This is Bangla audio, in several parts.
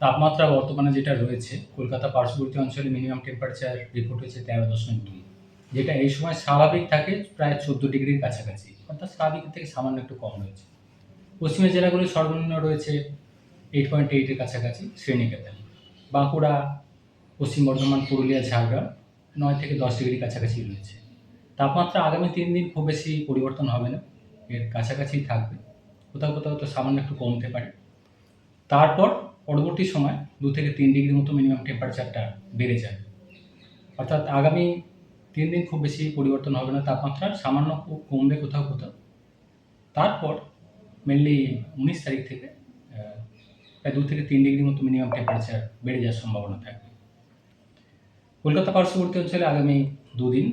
তাপমাত্রা বর্তমানে যেটা রয়েছে, কলকাতা পার্শ্ববর্তী অঞ্চলে মিনিমাম টেম্পারেচার রিপোর্ট হয়েছে তেরো দশমিক দুই। যেটা এই সময় স্বাভাবিক থাকে প্রায় চোদ্দ ডিগ্রির কাছাকাছি, অর্থাৎ স্বাভাবিক থেকে সামান্য একটু কম রয়েছে। পশ্চিমের জেলাগুলি সর্বনিম্ন রয়েছে এইট পয়েন্ট এইটের কাছাকাছি শ্রেণীকেতন বাঁকুড়া, পশ্চিম বর্ধমান, পুরুলিয়া, ঝাড়গ্রাম নয় থেকে দশ ডিগ্রির কাছাকাছি রয়েছে। তাপমাত্রা আগামী তিন দিন খুব বেশি পরিবর্তন হবে না, এর কাছাকাছি থাকবে, কোথাও কোথাও তো সামান্য একটু কমতে পারে। তারপর পরবর্তী সময় দু থেকে তিন ডিগ্রি মতো মিনিমাম টেম্পারেচারটা বেড়ে যায়। অর্থাৎ আগামী তিন দিন খুব বেশি পরিবর্তন হবে না, তাপমাত্রা সামান্য খুব কমবে কোথাও কোথাও। তারপর মেনলি উনিশ তারিখ থেকে প্রায় দু থেকে তিন ডিগ্রি মতো মিনিমাম টেম্পারেচার বেড়ে যাওয়ার সম্ভাবনা থাকবে। কলকাতা পার্শ্ববর্তী অঞ্চলে আগামী দুদিন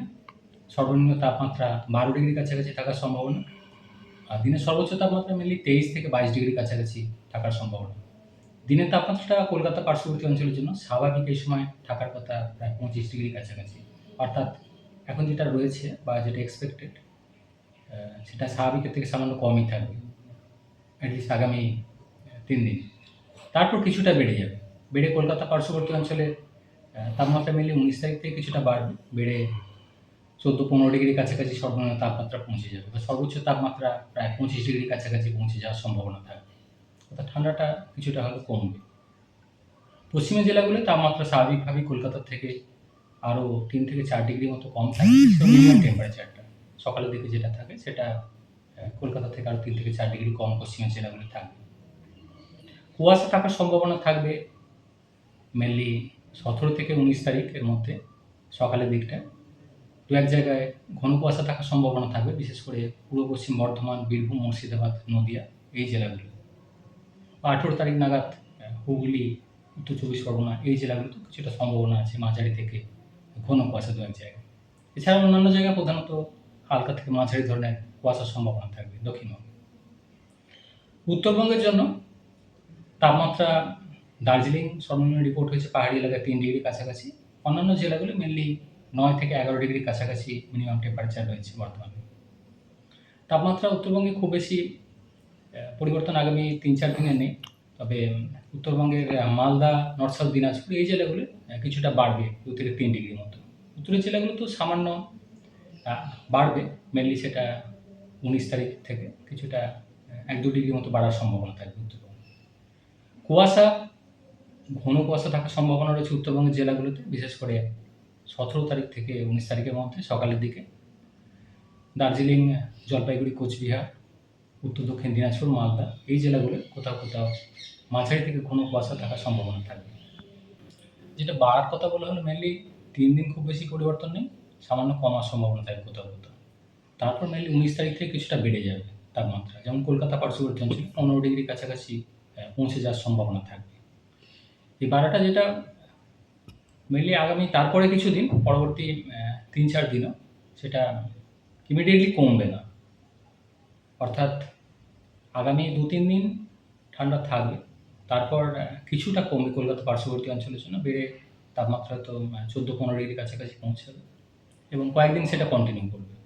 সর্বনিম্ন তাপমাত্রা বারো ডিগ্রি কাছাকাছি থাকার সম্ভাবনা, আর দিনের সর্বোচ্চ তাপমাত্রা মেনলি তেইশ থেকে বাইশ ডিগ্রি কাছাকাছি থাকার সম্ভাবনা। দিনের তাপমাত্রাটা কলকাতা পার্শ্ববর্তী অঞ্চলের জন্য, স্বাভাবিক এই সময় থাকার কথা প্রায় পঁচিশ ডিগ্রি কাছাকাছি। অর্থাৎ এখন যেটা রয়েছে বা যেটা এক্সপেক্টেড সেটা স্বাভাবিকের থেকে সামান্য কমই থাকবে অ্যাটলিস্ট আগামী তিন দিন। তারপর কিছুটা বেড়ে যাবে। বেড়ে কলকাতা পার্শ্ববর্তী অঞ্চলে তাপমাত্রা মেনলি উনিশ তারিখ থেকে কিছুটা বাড়বে। বেড়ে চোদ্দ পনেরো ডিগ্রি কাছাকাছি সর্বনিম্ন তাপমাত্রা পৌঁছে যাবে, বা সর্বোচ্চ তাপমাত্রা প্রায় পঁচিশ ডিগ্রি কাছাকাছি পৌঁছে যাওয়ার সম্ভাবনা থাকবে। অর্থাৎ ঠান্ডাটা কিছুটা হলেও কমবে। পশ্চিমের জেলাগুলো তাপমাত্রা স্বাভাবিকভাবেই কলকাতার থেকে আরও তিন থেকে চার ডিগ্রি মতো কম থাকে মিনিমাম টেম্পারেচারটা সকালের দিকে যেটা থাকে সেটা কলকাতা থেকে আরও তিন থেকে চার ডিগ্রি কম পশ্চিমের জেলাগুলো থাকবে। কুয়াশা থাকার সম্ভাবনা থাকবে মেনলি সতেরো থেকে উনিশ তারিখের মধ্যে সকালের দিকটা। দু এক জায়গায় ঘন কুয়াশা থাকার সম্ভাবনা থাকবে বিশেষ করে পূর্ব পশ্চিম বর্ধমান বীরভূম মুর্শিদাবাদ নদিয়া এই জেলাগুলো আঠেরো তারিখ নাগাদ হুগলি, উত্তর চব্বিশ পরগনা, এই জেলাগুলোতে কিছুটা সম্ভাবনা আছে মাঝারি থেকে ঘন কুয়াশা দু এক জায়গায়। এছাড়া অন্যান্য জায়গায় প্রধানত হালকা থেকে মাঝারি ধরনের কুয়াশার সম্ভাবনা থাকবে দক্ষিণবঙ্গে। উত্তরবঙ্গের জন্য তাপমাত্রা দার্জিলিং সর্বনিম্ন রিপোর্ট হয়েছে পাহাড়ি এলাকায় তিন ডিগ্রি কাছাকাছি। অন্যান্য জেলাগুলো মেনলি নয় থেকে এগারো ডিগ্রি কাছাকাছি মিনিমাম টেম্পারেচার রয়েছে বর্তমানে। তাপমাত্রা উত্তরবঙ্গে খুব বেশি পরিবর্তন আগামী তিন চার দিনে নেই। তবে উত্তরবঙ্গের মালদা, নর্থ সাউথ, দিনাজপুর এই জেলাগুলো কিছুটা বাড়বে দু থেকে তিন ডিগ্রির মতো। উত্তরের জেলাগুলো তো সামান্য বাড়বে। মেনলি সেটা উনিশ তারিখ থেকে কিছুটা এক দু ডিগ্রির মতো বাড়ার সম্ভাবনা থাকবে উত্তরবঙ্গে। কুয়াশা, ঘন কুয়াশা থাকার সম্ভাবনা রয়েছে উত্তরবঙ্গের জেলাগুলোতে, বিশেষ করে সতেরো তারিখ থেকে উনিশ তারিখের মধ্যে সকালের দিকে। দার্জিলিং, জলপাইগুড়ি, কোচবিহার উত্তর দক্ষিণ দিনাজপুর, মালদা এই জেলাগুলো কোথাও কোথাও মাঝারি থেকে ঘন কুয়াশা থাকার সম্ভাবনা থাকবে। যেটা বাড়ার কথা বলা হলো মেনলি তিন দিন খুব বেশি পরিবর্তন নেই, সামান্য কমার সম্ভাবনা থাকে কোথাও কোথাও। তারপর মেনলি উনিশ তারিখ থেকে কিছুটা বেড়ে যাবে তাপমাত্রা। যেমন কলকাতা পার্শ্ববর্তী অঞ্চলে পনেরো ডিগ্রি কাছাকাছি পৌঁছে যাওয়ার সম্ভাবনা থাকবে। এই বাড়াটা যেটা মেনলি আগামী তারপরে কিছুদিন পরবর্তী তিন চার দিনও, সেটা ইমিডিয়েটলি কমবে না। অর্থাৎ আগামী দু তিন দিন ঠান্ডা থাকবে। তারপর কিছুটা কমবে কলকাতা পার্শ্ববর্তী অঞ্চলের জন্য, বেড়ে তাপমাত্রা তো চোদ্দ পনেরো ডিগ্রি কাছাকাছি পৌঁছাবে। এবং কয়েকদিন সেটা কন্টিনিউ করবে।